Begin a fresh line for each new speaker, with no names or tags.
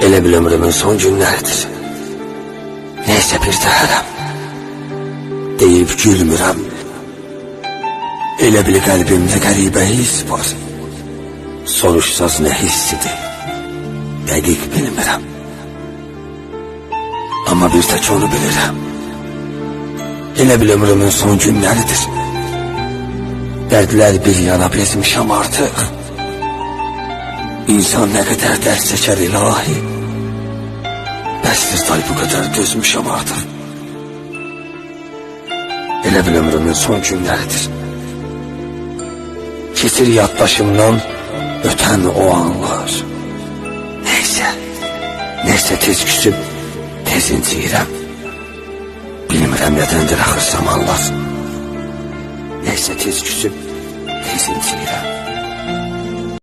Elə bil ömrümün son günləridir. Neysə bir təhərəm. Deyib gülmürəm. Elə bil qəlbimdə qəribə his var. Soruşsaz nə hissidir? Dəqiq bilmirəm. Amma bir tək onu bilirəm. Elə bil ömrümün son günləridir. Dərdlər bir yana bezmişəm artıq. İnsan nə qədər dərd çəkər ilahi. Day bu qədər dözmüşəm artıq. Elə bil ömrümün son günləridir. Keçir yaddaşımdan ötən o anlar. Neysə, neysə tez küsüb tez inciyirəm. Bilmirəm nədəndir axır zamanlar. Neysə tez küsüb tez inciyirəm.